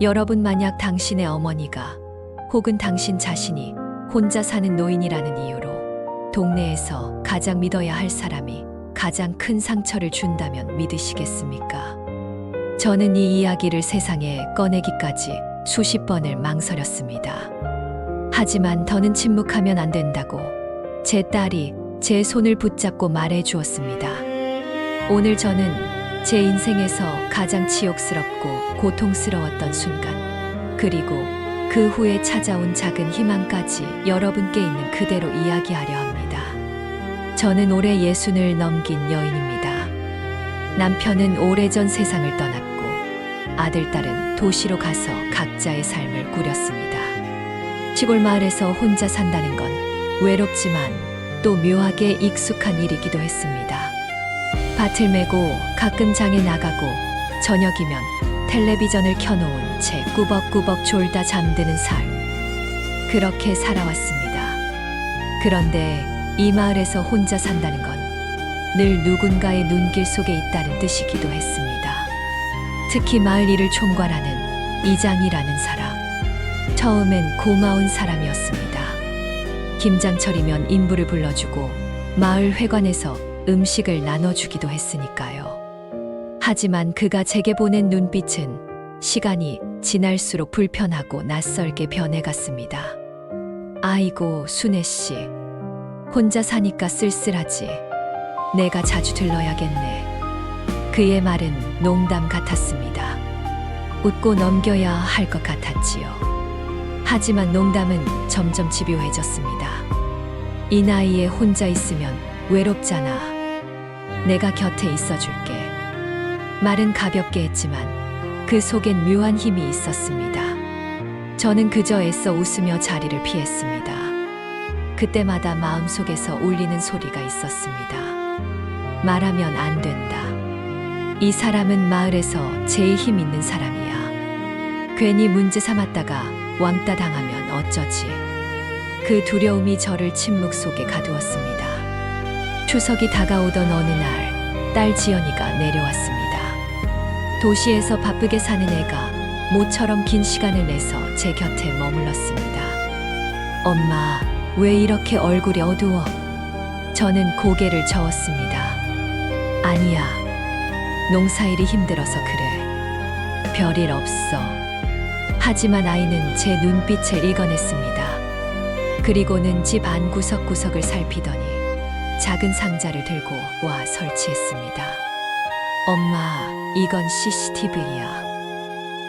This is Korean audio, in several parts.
여러분 만약 당신의 어머니가 혹은 당신 자신이 혼자 사는 노인이라는 이유로 동네에서 가장 믿어야 할 사람이 가장 큰 상처를 준다면 믿으시겠습니까? 저는 이 이야기를 세상에 꺼내기까지 수십 번을 망설였습니다. 하지만 더는 침묵하면 안 된다고 제 딸이 제 손을 붙잡고 말해 주었습니다. 오늘 저는 제 인생에서 가장 치욕스럽고 고통스러웠던 순간, 그리고 그 후에 찾아온 작은 희망까지 여러분께 있는 그대로 이야기하려 합니다. 저는 올해 예순을 넘긴 여인입니다. 남편은 오래전 세상을 떠났고, 아들, 딸은 도시로 가서 각자의 삶을 꾸렸습니다. 시골 마을에서 혼자 산다는 건 외롭지만 또 묘하게 익숙한 일이기도 했습니다. 밭을 메고 가끔 장에 나가고 저녁이면 텔레비전을 켜놓은 채 꾸벅꾸벅 졸다 잠드는 삶. 그렇게 살아왔습니다. 그런데 이 마을에서 혼자 산다는 건 늘 누군가의 눈길 속에 있다는 뜻이기도 했습니다. 특히 마을 일을 총괄하는 이장이라는 사람. 처음엔 고마운 사람이었습니다. 김장철이면 인부를 불러주고 마을 회관에서 음식을 나눠주기도 했으니까요. 하지만 그가 제게 보낸 눈빛은 시간이 지날수록 불편하고 낯설게 변해갔습니다. 아이고, 순애 씨. 혼자 사니까 쓸쓸하지. 내가 자주 들러야겠네. 그의 말은 농담 같았습니다. 웃고 넘겨야 할 것 같았지요. 하지만 농담은 점점 집요해졌습니다. 이 나이에 혼자 있으면 외롭잖아. 내가 곁에 있어줄게. 말은 가볍게 했지만 그 속엔 묘한 힘이 있었습니다. 저는 그저 애써 웃으며 자리를 피했습니다. 그때마다 마음속에서 울리는 소리가 있었습니다. 말하면 안 된다. 이 사람은 마을에서 제일 힘 있는 사람이야. 괜히 문제 삼았다가 왕따 당하면 어쩌지. 그 두려움이 저를 침묵 속에 가두었습니다. 추석이 다가오던 어느 날, 딸 지연이가 내려왔습니다. 도시에서 바쁘게 사는 애가 모처럼 긴 시간을 내서 제 곁에 머물렀습니다. 엄마, 왜 이렇게 얼굴이 어두워? 저는 고개를 저었습니다. 아니야. 농사일이 힘들어서 그래. 별일 없어. 하지만 아이는 제 눈빛을 읽어냈습니다. 그리고는 집 안 구석구석을 살피더니 작은 상자를 들고 와 설치했습니다. 엄마, 이건 CCTV야.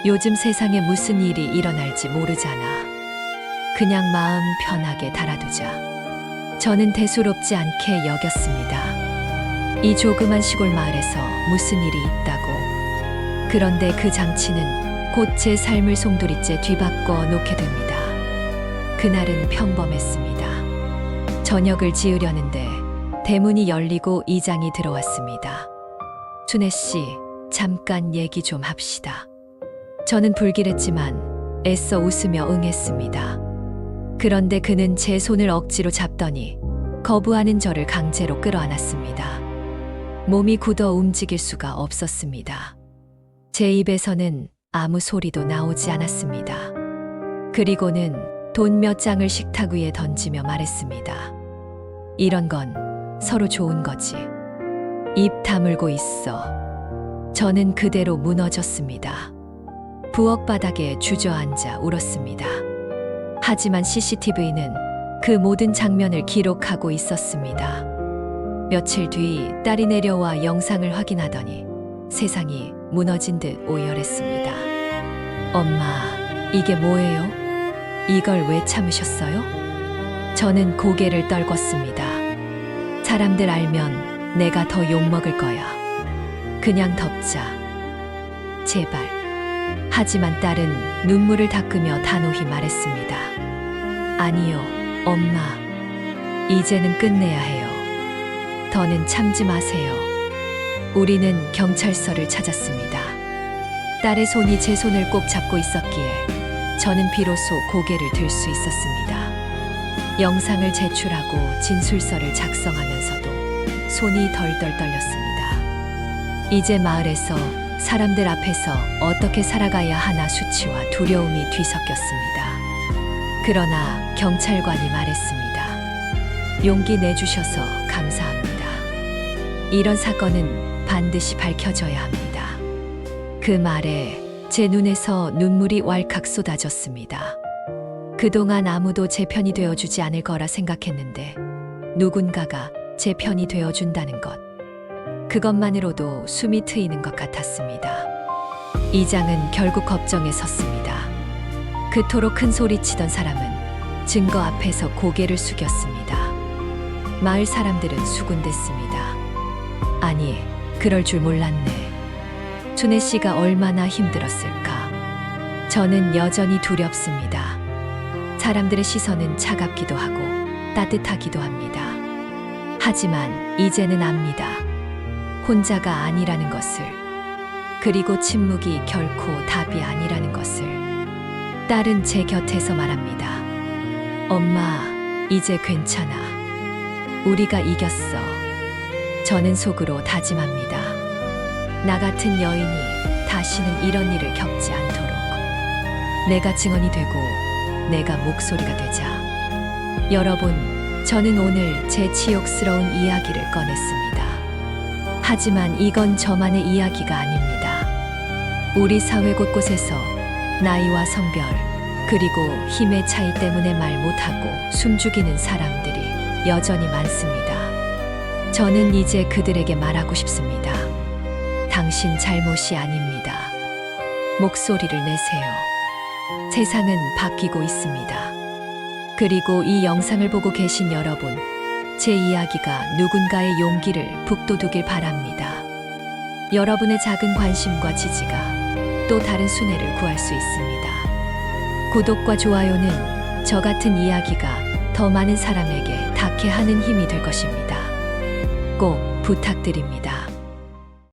요즘 세상에 무슨 일이 일어날지 모르잖아. 그냥 마음 편하게 달아두자. 저는 대수롭지 않게 여겼습니다. 이 조그만 시골 마을에서 무슨 일이 있다고. 그런데 그 장치는 곧 제 삶을 송두리째 뒤바꿔 놓게 됩니다. 그날은 평범했습니다. 저녁을 지으려는데 대문이 열리고 이장이 들어왔습니다. 순애 씨, 잠깐 얘기 좀 합시다. 저는 불길했지만 애써 웃으며 응했습니다. 그런데 그는 제 손을 억지로 잡더니 거부하는 저를 강제로 끌어안았습니다. 몸이 굳어 움직일 수가 없었습니다. 제 입에서는 아무 소리도 나오지 않았습니다. 그리고는 돈 몇 장을 식탁 위에 던지며 말했습니다. 이런 건 서로 좋은 거지. 입 다물고 있어. 저는 그대로 무너졌습니다. 부엌 바닥에 주저앉아 울었습니다. 하지만 CCTV는 그 모든 장면을 기록하고 있었습니다. 며칠 뒤 딸이 내려와 영상을 확인하더니 세상이 무너진 듯 오열했습니다. 엄마, 이게 뭐예요? 이걸 왜 참으셨어요? 저는 고개를 떨궜습니다. 사람들 알면 내가 더 욕먹을 거야. 그냥 덮자. 제발. 하지만 딸은 눈물을 닦으며 단호히 말했습니다. 아니요, 엄마. 이제는 끝내야 해요. 더는 참지 마세요. 우리는 경찰서를 찾았습니다. 딸의 손이 제 손을 꼭 잡고 있었기에 저는 비로소 고개를 들 수 있었습니다. 영상을 제출하고 진술서를 작성하면서도 손이 덜덜 떨렸습니다. 이제 마을에서 사람들 앞에서 어떻게 살아가야 하나 수치와 두려움이 뒤섞였습니다. 그러나 경찰관이 말했습니다. 용기 내주셔서 감사합니다. 이런 사건은 반드시 밝혀져야 합니다. 그 말에 제 눈에서 눈물이 왈칵 쏟아졌습니다. 그동안 아무도 제 편이 되어주지 않을 거라 생각했는데 누군가가 제 편이 되어준다는 것. 그것만으로도 숨이 트이는 것 같았습니다. 이장은 결국 법정에 섰습니다. 그토록 큰 소리 치던 사람은 증거 앞에서 고개를 숙였습니다. 마을 사람들은 수군댔습니다. 아니, 그럴 줄 몰랐네. 춘혜 씨가 얼마나 힘들었을까. 저는 여전히 두렵습니다. 사람들의 시선은 차갑기도 하고 따뜻하기도 합니다. 하지만 이제는 압니다. 혼자가 아니라는 것을. 그리고 침묵이 결코 답이 아니라는 것을. 딸은 제 곁에서 말합니다. 엄마, 이제 괜찮아. 우리가 이겼어. 저는 속으로 다짐합니다. 나 같은 여인이 다시는 이런 일을 겪지 않도록. 내가 증언이 되고 내가 목소리가 되자. 여러분, 저는 오늘 제 치욕스러운 이야기를 꺼냈습니다. 하지만 이건 저만의 이야기가 아닙니다. 우리 사회 곳곳에서 나이와 성별, 그리고 힘의 차이 때문에 말 못하고 숨죽이는 사람들이 여전히 많습니다. 저는 이제 그들에게 말하고 싶습니다. 당신 잘못이 아닙니다. 목소리를 내세요. 세상은 바뀌고 있습니다. 그리고 이 영상을 보고 계신 여러분, 제 이야기가 누군가의 용기를 북돋우길 바랍니다. 여러분의 작은 관심과 지지가 또 다른 순애를 구할 수 있습니다. 구독과 좋아요는 저 같은 이야기가 더 많은 사람에게 닿게 하는 힘이 될 것입니다. 꼭 부탁드립니다.